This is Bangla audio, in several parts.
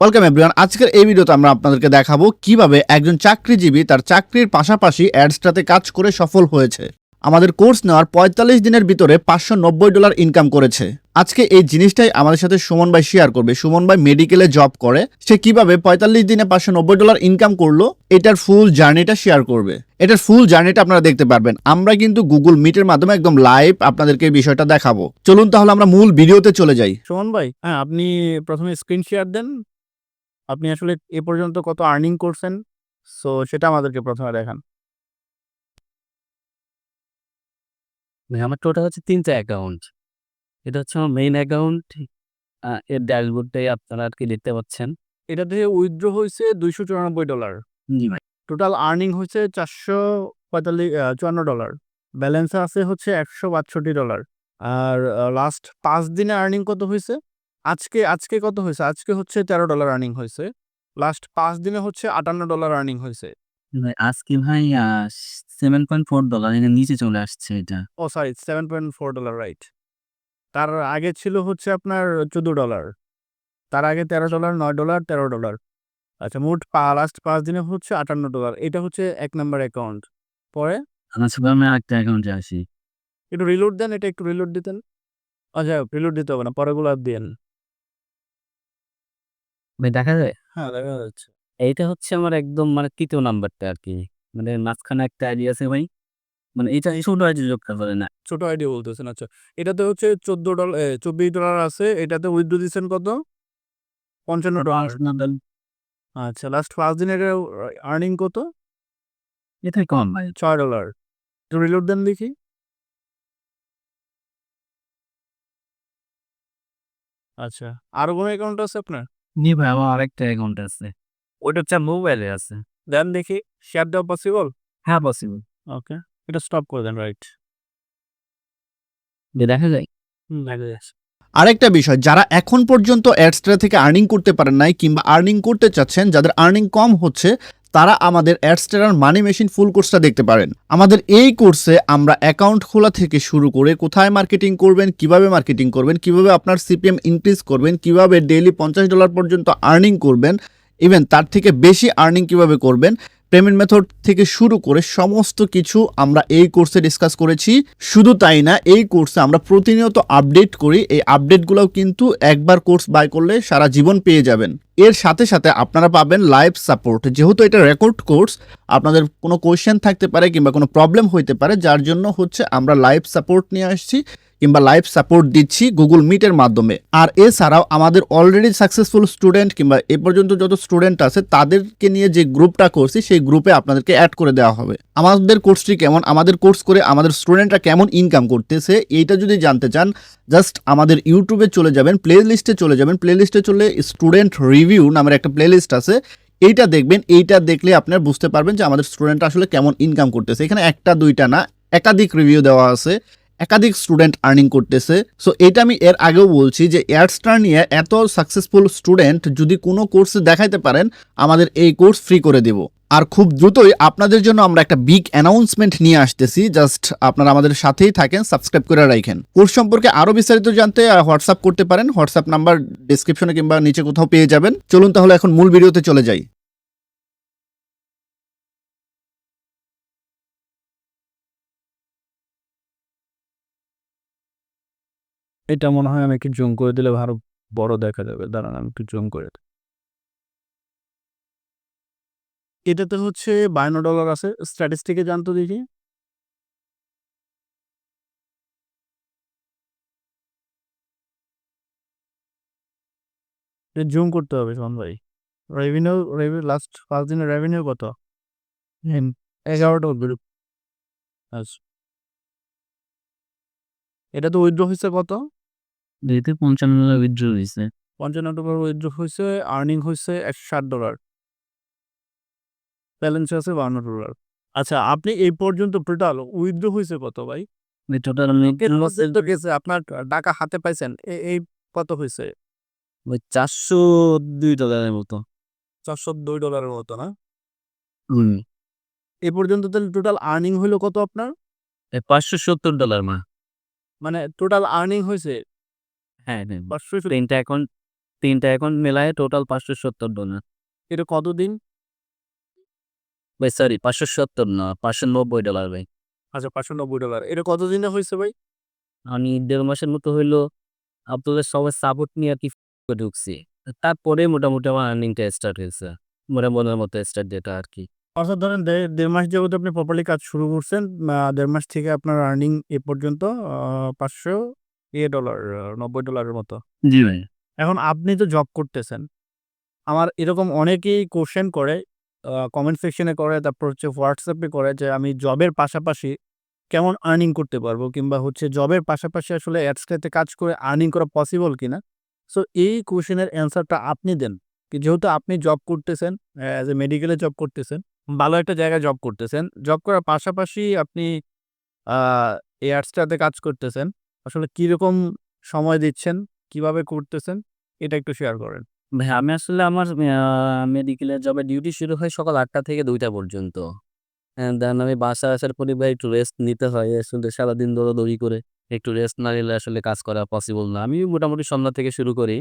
ওয়েলকাম এভরিওয়ান আজকের এই ভিডিওতে আমরা আপনাদেরকে দেখাবো কীভাবে একজন চাকরিজীবী তার চাকরির পাশাপাশি অ্যাডসটাতে কাজ করে সফল হয়েছে। আমাদের কোর্স নেওয়ার পঁয়তাল্লিশ দিনের ভিতরে পাঁচশো নব্বই ডলার ইনকাম করেছে। আজকে এই জিনিসটাই আমাদের সাথে সুমন ভাই শেয়ার করবে। সুমন ভাই মেডিকেলে জব করে। সে কীভাবে পঁয়তাল্লিশ দিনে পাঁচশো নব্বই ডলার ইনকাম করল, এটার ফুল জার্নিটা শেয়ার করবে। এটার ফুল জার্নিটা আপনারা দেখতে পারবেন। আমরা কিন্তু গুগল মিটের মাধ্যমে একদম লাইভ আপনাদেরকে এই বিষয়টা দেখাবো। চলুন তাহলে আমরা মূল ভিডিওতে চলে যাই। সুমন ভাই হ্যাঁ আপনি প্রথমে স্ক্রিন শেয়ার দেন। আপনি আসলে এ পর্যন্ত কত আর্নিং করছেন? সো সেটা আমাদেরকে প্রথমে দেখান। ভাই আমার টোটাল হচ্ছে তিনটা অ্যাকাউন্ট এটা হচ্ছে আমার মেইন অ্যাকাউন্ট এর ড্যাশবোর্ডটাই আপনারা আর কি দেখতে পাচ্ছেন। এটা থেকে উইথড্র হয়েছে দুইশো চুরানব্বই ডলার জি ভাই। টোটাল আর্নিং হয়েছে চারশো পঁয়তাল্লিশ চুয়ান্ন ডলার ব্যালেন্স আছে হচ্ছে একশো বাষট্টি ডলার আর লাস্ট পাঁচ দিনে আর্নিং কত হয়েছে? আজকে আজকে কত হয়েছে? আজকে হচ্ছে তেরো ডলার আর্নিং হয়েছে। লাস্ট পাঁচ দিনে হচ্ছে আটান্ন ডলার আর্নিং হয়েছে। ভাই আজকে ভাই সেভেন পয়েন্ট ফোর ডলার এর নিচে চলে আসছে এটা। ও sorry seven point four dollar right তার আগে ছিল হচ্ছে আপনার চোদ্দ ডলার তার আগে তেরো ডলার নয় ডলার তেরো ডলার আচ্ছা মোট পা লাস্ট পাঁচ দিনে হচ্ছে আটান্ন ডলার এটা হচ্ছে এক নাম্বার অ্যাকাউন্ট পরে? সাথে আমি একটা অ্যাকাউন্টে আসি। একটু রিলোড দেন এটা একটু রিলোড দিতেন। আচ্ছা রিলোড দিতে হবে না পরেগুলো দেন। ভাই দেখা যায় হ্যাঁ দেখা যাচ্ছে। এইটা হচ্ছে আমার একদম মানে তৃতীয় নাম্বারটা আর কি। মানে মাঝখানে একটা আইডিয়া আছে ভাই। মানে এটা ছোট আইডি যোগ করে না। ছোট আইডিয়া বলতেছেন আচ্ছা। এটাতে হচ্ছে চোদ্দ ডলার চব্বিশ ডলার আছে। এটাতে উইথড্রো দিচ্ছেন কত? পঞ্চান্ন ডলার। আচ্ছা লাস্ট পাঁচ দিনের আর্নিং কত? এটাই কম ভাই। ছয় ডলার। একটু রিলোড দেন দেখি। আচ্ছা আরও কোনো অ্যাকাউন্ট আছে আপনার? নি ভাই আমার আরেকটা অ্যাকাউন্ট আছে। ওইটা হচ্ছে মোবাইলে আছে। দেন দেখি শেয়ার দেওয়া পসিবল হ্যাঁ পসিবল ওকে এটা স্টপ করে দেন রাইট দেখা যায়। হুম দেখা যাচ্ছে আরেকটা বিষয় যারা এখন পর্যন্ত অ্যাডসটা থেকে আর্নিং করতে পারেন নাই কিংবা আর্নিং করতে চাচ্ছেন যাদের আর্নিং কম হচ্ছে তারা আমাদের অ্যাডস্টেরার মানি মেশিন ফুল কোর্সটা দেখতে পারেন। আমাদের এই কোর্সে আমরা অ্যাকাউন্ট খোলা থেকে শুরু করে কোথায় মার্কেটিং করবেন, কীভাবে মার্কেটিং করবেন, কীভাবে আপনার সিপিএম ইনক্রিজ করবেন, কীভাবে ডেইলি পঞ্চাশ ডলার পর্যন্ত আর্নিং করবেন, ইভেন তার থেকে বেশি আর্নিং কীভাবে করবেন পেমেন্ট মেথড থেকে শুরু করে সমস্ত কিছু আমরা এই কোর্সে ডিসকাস করেছি। শুধু তাই না, এই কোর্সে আমরা প্রতিনিয়ত আপডেট করি। এই আপডেটগুলোও কিন্তু একবার কোর্স বাই করলে সারা জীবন পেয়ে যাবেন। এর সাথে সাথে আপনারা পাবেন লাইভ সাপোর্ট যেহেতু এটা রেকর্ড কোর্স আপনাদের কোনো কোয়েশ্চেন থাকতে পারে কিংবা কোনো প্রবলেম হইতে পারে, যার জন্য হচ্ছে আমরা লাইভ সাপোর্ট নিয়ে আসছি। কিংবা লাইভ সাপোর্ট দিচ্ছি গুগল মিটের মাধ্যমে। আর এছাড়াও আমাদের অলরেডি সাকসেসফুল স্টুডেন্ট কিংবা এ পর্যন্ত যত স্টুডেন্ট আছে, তাদেরকে নিয়ে যে গ্রুপটা করছি, সেই গ্রুপে আপনাদেরকে অ্যাড করে দেওয়া হবে। আমাদের কোর্সটি কেমন? আমাদের কোর্স করে আমাদের স্টুডেন্টরা কেমন ইনকাম করতেছে, এইটা যদি জানতে চান জাস্ট আমাদের ইউটিউবে চলে যাবেন প্লে লিস্টে চলে যাবেন। প্লে লিস্টে চলে স্টুডেন্ট রিভিউ নামের একটা প্লে লিস্ট আছে। এইটা দেখবেন, এইটা দেখলে আপনারা বুঝতে পারবেন যে আমাদের স্টুডেন্ট আসলে কেমন ইনকাম করতেছে। এখানে একটা, দুইটা না, একাধিক রিভিউ দেওয়া আছে। একাধিক স্টুডেন্ট আর্নিং করতেছে। সো এটা আমি এর আগেও বলছি যে এয়ারস্টার নিয়ে এত সাকসেসফুল স্টুডেন্ট যদি কোনো কোর্সে দেখাইতে পারেন, আমাদের এই কোর্স ফ্রি করে দেব। আর খুব দ্রুতই আপনাদের জন্য আমরা একটা বিগ অ্যানাউন্সমেন্ট নিয়ে আসতেছি। জাস্ট আপনারা আমাদের সাথেই থাকেন সাবস্ক্রাইব করে রাখেন। কোর্স সম্পর্কে আরও বিস্তারিত জানতে হোয়াটসঅ্যাপ করতে পারেন। হোয়াটসঅ্যাপ নাম্বার ডিসক্রিপশনে কিংবা নিচে কোথাও পেয়ে যাবেন। চলুন তাহলে এখন মূল ভিডিওতে চলে যাই। এটা মনে হয় আমি একটু জুম করে দিলে ভালো বড় দেখা যাবে। দাঁড়ান আমি একটু জুম করে। এটাতে হচ্ছে বায়ান্ন ডলার আছে স্ট্যাটিস্টিকে জানতো দেখি। জুম করতে হবে শোন ভাই। রেভিনিউ রেভিনিউ লাস্ট পাঁচ দিনের রেভিনিউ কত? এগারোটা গ্রুপ আচ্ছা। এটা তো উইথড্র হয়েছে কত? এতে পঞ্চান্ন ডলার উইথড্র হয়েছে পঞ্চান্ন ডলার উইথড্র হয়েছে আর্নিং হয়েছে একশো ষাট ডলার ব্যালেন্স আছে বান্ন ডলার আচ্ছা আপনি এই পর্যন্ত টোটাল উইথড্র হয়েছে কত ভাই? টোটাল গেছে আপনার টাকা হাতে পাইছেন এই কত হয়েছে ওই চারশো দুই ডলারের মতো। চারশো দুই ডলারের মতো না? হুম। এই পর্যন্ত তাহলে টোটাল আর্নিং হলো কত আপনার? পাঁচশো সত্তর ডলার মা। মানে টোটাল আর্নিং হয়েছে হ্যাঁ হ্যাঁ। পাঁচশো তিনটা অ্যাকাউন্ট তিনটা অ্যাকাউন্ট মেলায় টোটাল পাঁচশো সত্তর ডলার এটা কতদিন ভাই সরি পাঁচশো সত্তর না পাঁচশো নব্বই ডলার ভাই। আচ্ছা পাঁচশো নব্বই ডলার এটা কতদিনে হয়েছে ভাই? আমি দেড় মাসের মতো হইল আপনাদের সবাই সাপোর্ট নিয়ে আর কি ঢুকছি। তারপরে মোটামুটি আমার আর্নিংটা স্টার্ট হয়েছে মনে মনের মতো স্টার্ট ডেটা আর কি। অর্থাৎ ধরেন দেড় মাস যাবত আপনি প্রপারলি কাজ শুরু করছেন দেড় মাস থেকে আপনার আর্নিং এ পর্যন্ত পাঁচশো এ ডলার নব্বই ডলারের মতো। জি ভাই। এখন আপনি তো জব করতেছেন। আমার এরকম অনেকেই কোশ্চেন করে কমেন্ট সেকশনে করে তারপর হচ্ছে হোয়াটসঅ্যাপে করে যে আমি জবের পাশাপাশি কেমন আর্নিং করতে পারব? কিংবা হচ্ছে জবের পাশাপাশি আসলে অ্যাডসটাতে কাজ করে আর্নিং করা পসিবল কিনা? সো এই কোশ্চেনের অ্যান্সারটা আপনি দেন। কি যেহেতু আপনি জব করতেছেন অ্যাজ এ মেডিকেলে জব করতেছেন ভালো একটা জায়গায় জব করতেছেন জব করার পাশাপাশি আপনি আহ, এই অ্যাডসটাতে কাজ করতেছেন আসলে কীরকম সময় দিচ্ছেন? কীভাবে করতেছেন? এটা একটু শেয়ার করেন। ভাই আমি আসলে আমার মেডিকেলের জবে ডিউটি শুরু হয় সকাল আটটা থেকে দুইটা পর্যন্ত। দেন আমি বাসা আসার পরে ভাই একটু রেস্ট নিতে হয় আসলে সারাদিন দৌড়াদৌড়ি করে একটু রেস্ট না নিলে আসলে কাজ করা পসিবল না। আমি মোটামুটি সন্ধ্যা থেকে শুরু করি।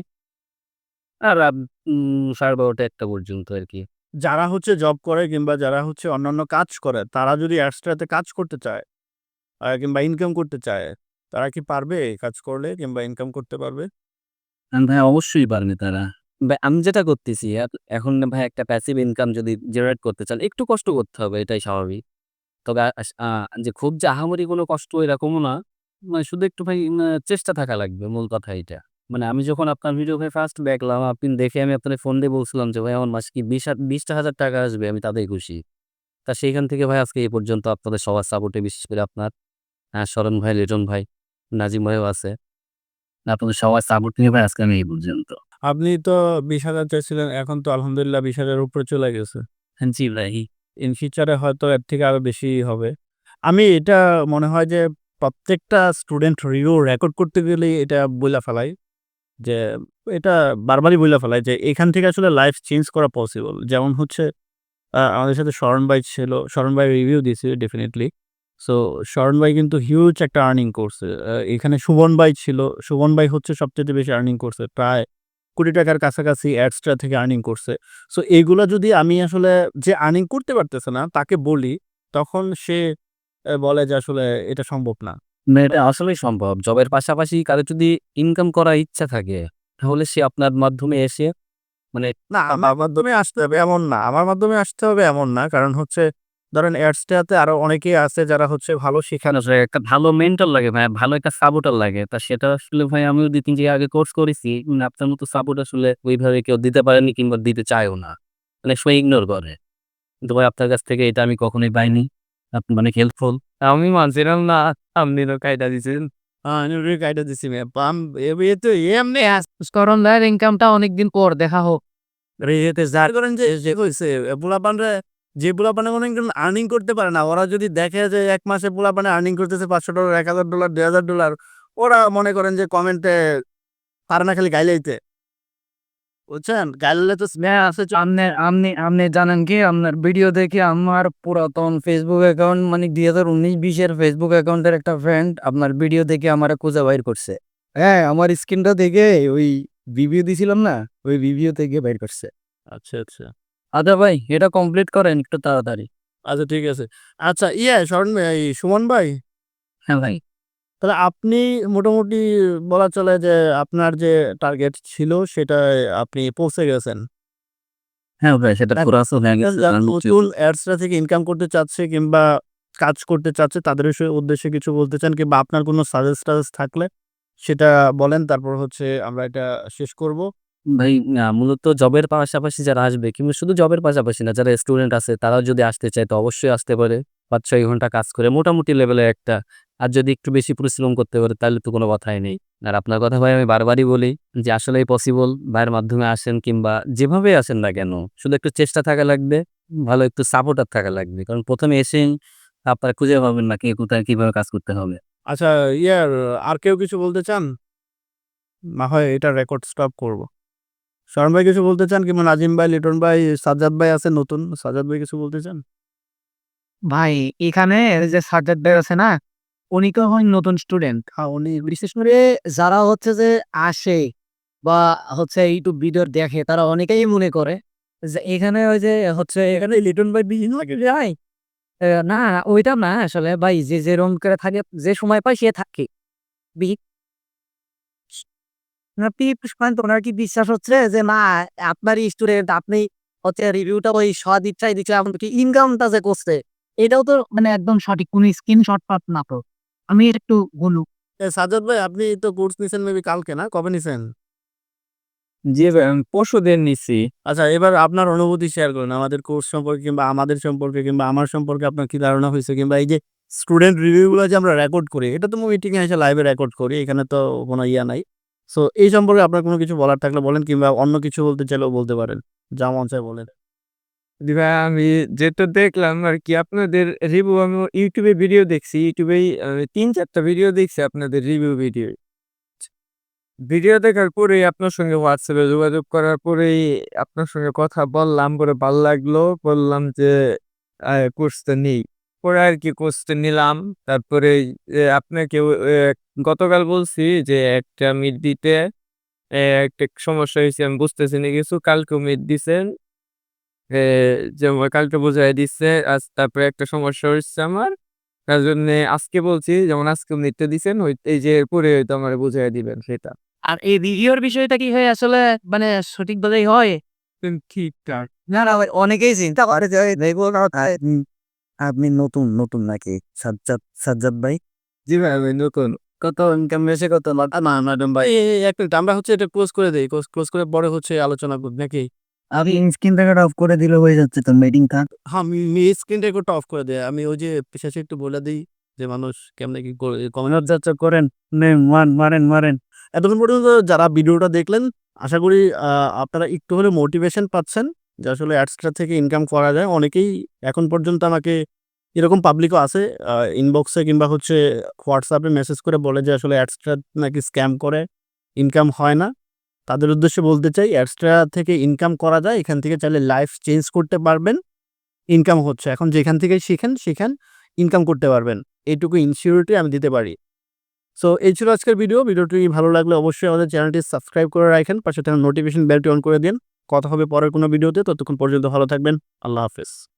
আর রাত উম, সাড়ে বারোটা একটা পর্যন্ত আর কি যারা হচ্ছে জব করে কিংবা যারা হচ্ছে অন্যান্য কাজ করে তারা যদি এক্সট্রাতে কাজ করতে চায় কিংবা ইনকাম করতে চায় তারা কি পারবে কাজ করলে কিংবা ইনকাম করতে পারবে? ভাই, অবশ্যই পারবে তারা। ভাই, আমি যেটা করতেছি এখন ভাই একটা প্যাসিভ ইনকাম যদি জেনারেট করতে চান, একটু কষ্ট করতে হবে, এটাই স্বাভাবিক। তবে যে খুব যে আহামরি কোনো কষ্ট এরকমও না মানে শুধু একটু ভাই চেষ্টা থাকা লাগবে, মূল কথা এটা। মানে আমি যখন আপনার ভিডিও ভাই ফার্স্ট দেখলাম, আপনি দেখে আমি আপনার ফোন দিয়ে বলছিলাম যে, ভাই, আমার মাসে কি বিশ হাজার বিশটা হাজার টাকা আসবে, আমি তাতেই খুশি। তা সেইখান থেকে ভাই আজকে এই পর্যন্ত আপনাদের সবার সাপোর্টে বিশেষ করে আপনার হ্যাঁ শরণ ভাই, লিটন ভাই নাজিম ভাইও আছে। আপনাদের সবাই সাপোর্ট নিয়ে ভাই আজকে আমি এই পর্যন্ত। আপনি তো বিশ হাজার চাইছিলেন এখন তো আলহামদুলিল্লাহ বিশ হাজার উপরে চলে গেছে। হ্যাঁ জি ভাই। ইন ফিউচারে হয়তো এর থেকে আরও বেশি হবে। আমি এটা মনে হয় যে প্রত্যেকটা স্টুডেন্ট রিভিউ রেকর্ড করতে গেলে এটা বইলা ফেলাই যে এটা বারবারই বইলা ফেলাই যে এখান থেকে আসলে লাইফ চেঞ্জ করা পসিবল যেমন হচ্ছে আহ, আমাদের সাথে শরণ ভাই ছিল শরণ ভাই রিভিউ দিয়েছে ডেফিনেটলি সো শরণ ভাই কিন্তু হিউজ একটা আর্নিং করছে। এখানে সুবন ভাই ছিল। সুবন ভাই হচ্ছে সবচেয়ে বেশি আর্নিং করছে। প্রায় কোটি টাকার কাছাকাছি অ্যাডসটা থেকে আর্নিং করছে। সো এইগুলা যদি আমি আসলে যে আর্নিং করতে পারতেছে না তাকে বলি তখন সে বলে যে আসলে এটা সম্ভব না। না এটা আসলেই সম্ভব। জবের পাশাপাশি কারও যদি ইনকাম করার ইচ্ছা থাকে তাহলে সে আপনার মাধ্যমে এসে মানে না আমার মাধ্যমে আসতে হবে এমন না। আমার মাধ্যমে আসতে হবে এমন না। কারণ হচ্ছে ধরেন অ্যাডসটাতে আরও অনেকেই আছে যারা হচ্ছে ভালো শেখানো আসলে একটা ভালো মেন্টর লাগে ভাই ভালো একটা সাপোর্টার লাগে। তা সেটা আসলে ভাই আমিও দুই তিন আগে কোর্স করেছি। মানে আপনার মতো সাপোর্ট আসলে ওইভাবে কেউ দিতে পারেনি কিংবা দিতে চায়ও না। মানে সবাই ইগনোর করে। কিন্তু ভাই আপনার কাছ থেকে এটা আমি কখনোই পাইনি। আপনি মানে হেল্পফুল আমি মানছিলাম না আপনি তো কায়দা দিয়েছেন হ্যাঁ আমি দিছি তো এমনি কারণ ভাইয়ের ইনকামটা অনেকদিন পর দেখা হোক। রেতে যার করেন যে যে হইছে পোলাপানরা যে পোলাপানে কোনো একজন আর্নিং করতে পারে না, ওরা যদি দেখে যে এক মাসে পোলাপানে আর্নিং করতেছে পাঁচশো ডলার এক হাজার ডলার দুই হাজার ডলার ওরা মনে করেন যে কমেন্টে পারে না খালি গাইলাইতে বুঝছেন? গাইলে তো স্নেহ আছে আপনি আপনি আপনি জানেন কি? আপনার ভিডিও দেখে আমার পুরাতন ফেসবুক অ্যাকাউন্ট মানে দুই হাজার উনিশ বিশের ফেসবুক অ্যাকাউন্টের একটা ফ্রেন্ড আপনার ভিডিও দেখে আমার খুঁজে বাইর করছে। হ্যাঁ আমার স্ক্রিনটা দেখে ওই রিভিউ দিছিলাম না? ওই রিভিউ থেকে বাইর করছে। আচ্ছা আচ্ছা। আচ্ছা ভাই এটা কমপ্লিট করেন একটু তাড়াতাড়ি। আচ্ছা ঠিক আছে। আচ্ছা ইয়ে শরণ ভাই এই সুমন ভাই? হ্যাঁ ভাই। তাহলে আপনি মোটামুটি বলা চলে যে আপনার যে টার্গেট ছিল সেটা আপনি পৌঁছে গেছেন। হ্যাঁ ভাই সেটা পুরো হয়ে গেছে নতুন অ্যাডসটা থেকে ইনকাম করতে চাচ্ছে কিংবা কাজ করতে চাচ্ছে তাদের উদ্দেশ্যে কিছু বলতে চান কিংবা আপনার কোনো সাজেস্ট টাজেস্ট থাকলে সেটা বলেন তারপর হচ্ছে আমরা এটা শেষ করব। ভাই না, মূলত জবের পাশাপাশি যারা আসবে কিংবা শুধু জবের পাশাপাশি না যারা স্টুডেন্ট আছে তারাও যদি আসতে চায় তো অবশ্যই আসতে পারে। পাঁচ ছয় ঘণ্টা কাজ করে মোটামুটি লেভেলে একটা। আর যদি একটু বেশি পরিশ্রম করতে পারে তাহলে তো কোনো কথাই নেই। আর আপনার কথা ভাই আমি বারবারই বলি যে আসলেই পসিবল ভাইয়ের মাধ্যমে আসেন কিংবা যেভাবে আসেন না কেন শুধু একটু চেষ্টা থাকা লাগবে ভালো একটু সাপোর্টার থাকা লাগবে। কারণ প্রথমে এসে আপনারা খুঁজে পাবেন না কে কোথায় কীভাবে কাজ করতে হবে। আচ্ছা ইয়ার আর কেউ কিছু বলতে চান? না হয় এটা রেকর্ড স্টপ করব। শরণ ভাই কিছু বলতে চান কিংবা নাজিম ভাই লিটন ভাই সাজ্জাদ ভাই আছে নতুন? সাজ্জাদ ভাই কিছু বলতে চান? ভাই এখানে যে সার্জার ভাই আছে না উনি তো হয় নতুন স্টুডেন্ট উনি বিশেষ করে যারা হচ্ছে যে আসে বা হচ্ছে ইউটিউব ভিডিও দেখে তারা অনেকেই মনে করে যে এখানে ওই যে হচ্ছে এখানে লিটন ভাই বিহীন যায়। এ, না ওইটা না আসলে ভাই যে যেরকম করে থাকে যে সময় পায় সে থাকে। ওনার কি বিশ্বাস হচ্ছে যে না আপনারই স্টুডেন্ট আপনি হচ্ছে রিভিউটা ওই সৎ ইচ্ছাই দিচ্ছে এমনকি ইনকামটা যে করছে? এটাও তো মানে একদম সঠিক কোন স্ক্রিনশট পাত না তো। আমি এটা একটু বলুক এ, সাজ্জাদ ভাই আপনি তো কোর্স নিছেন মেবি কালকে না? কবে নিছেন? জি ভাই আমি পরশু দিন নিছি। আচ্ছা এবার আপনার অনুভূতি শেয়ার করুন আমাদের কোর্স সম্পর্কে কিংবা আমাদের সম্পর্কে কিংবা আমার সম্পর্কে আপনার কি ধারণা হয়েছে? কিংবা এই যে স্টুডেন্ট রিভিউগুলো যে আমরা রেকর্ড করি এটা তো মিটিং এ এসে লাইভে রেকর্ড করি এখানে তো কোনো ইয়া নাই। সো এই সম্পর্কে আপনার কোনো কিছু বলার থাকলে বলেন কিংবা অন্য কিছু বলতে চাইলেও বলতে পারেন। যা মন চায় বলেন। ভাই, আমি যেটা দেখলাম আর কি, আপনাদের রিভিউ আমি ইউটিউবে ভিডিও দেখছি। ইউটিউবেই তিন চারটা ভিডিও দেখছি আপনাদের রিভিউ ভিডিও ভিডিও দেখার পরেই আপনার সঙ্গে হোয়াটসঅ্যাপে যোগাযোগ করার পরেই আপনার সঙ্গে কথা বললাম পরে ভালো লাগল। বললাম যে কোর্সটা নেই। পরে আর কি কোর্সটা নিলাম। তারপরে আপনাকে গতকাল বলছি যে একটা মিট দিতে একটা সমস্যা হয়েছে আমি বুঝতেছি না কিছু কালকে মিট দিছেন। যে কালকে বোঝাই দিচ্ছে আজ তারপরে একটা সমস্যা হচ্ছে আমার। তার জন্য আজকে বলছি যেমন আজকে নিতে দিছেন ওই এই যে পরে হয়তো আমার বুঝাই দিবেন সেটা। আর এই রিভিউর বিষয়টা কি হয় আসলে মানে সঠিক ভাবেই হয় ঠিকঠাক। না না ভাই, অনেকেই চিন্তা করে যে আপনি নতুন নতুন নাকি? সাজ্জাদ সাজ্জাদ ভাই? জি ভাই আমি নতুন। কত ইনকাম বেশি কত? না ম্যাডাম ভাই। আমরা হচ্ছে এটা ক্লোজ করে দেই। ক্লোজ করে পরে হচ্ছে আলোচনা করি নাকি? আপনি স্ক্রিন রেকর্ড অফ করে দিলে হয়ে যাচ্ছে তো মিটিংটা হ্যাঁ আমি স্ক্রিন রেকর্ডটা অফ করে দেয় আমি ওই যে শেষে একটু বলে দিই যে মানুষ কেমনে কি কমেন্ট যাচ্ছে করেন। নে মান মারেন মারেন। এতক্ষণ পর্যন্ত যারা ভিডিওটা দেখলেন আশা করি আহ, আপনারা একটু হলে মোটিভেশন পাচ্ছেন। যে আসলে অ্যাডসটা থেকে ইনকাম করা যায়। অনেকেই এখন পর্যন্ত আমাকে এরকম পাবলিকও আছে ইনবক্সে কিংবা হচ্ছে হোয়াটসঅ্যাপে মেসেজ করে বলে যে আসলে অ্যাডসটা নাকি স্ক্যাম করে ইনকাম হয় না। তাদের উদ্দেশ্যে বলতে চাই অ্যাডসটা থেকে ইনকাম করা যায়, এখান থেকে চাইলে লাইফ চেঞ্জ করতে পারবেন ইনকাম হচ্ছে। এখন যেখান থেকে শিখেন সেখান ইনকাম করতে পারবেন। এইটুকু ইনসিউরিটি আমি দিতে পারি। সো এই ছিল আজকের ভিডিও ভিডিওটি ভালো লাগলে অবশ্যই আমাদের চ্যানেলটি সাবস্ক্রাইব করে রাখেন, পাশে থাকা নোটিফিকেশন বেলটি অন করে দিন। কথা হবে পরের কোনো ভিডিওতে ততক্ষণ পর্যন্ত ভালো থাকবেন। আল্লাহ হাফেজ।